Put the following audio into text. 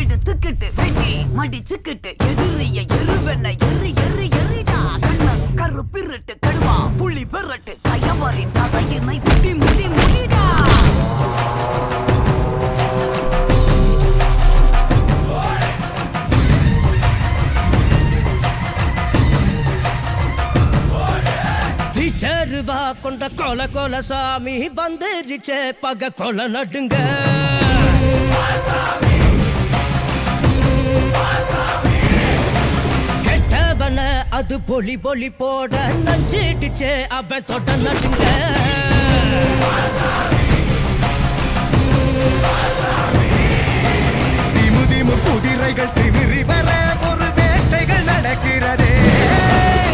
எடுத்துக்கிட்டு வெட்டி மடிச்சுக்கிட்டு எதிரிய எருவென எரு எரு எரிடா. கண்ண பிறட்டு கடுவா புள்ளி பெறட்டு. கயவரின் கதையினை முடி முடி முடிடா. விச்சருவா கொண்ட கொல கொல சாமி வந்துருச்சே பக கொல நடுங்க. அது பொலி பொலி போட நஞ்சிடுச்சே அவன் தொட்ட நட்டுங்க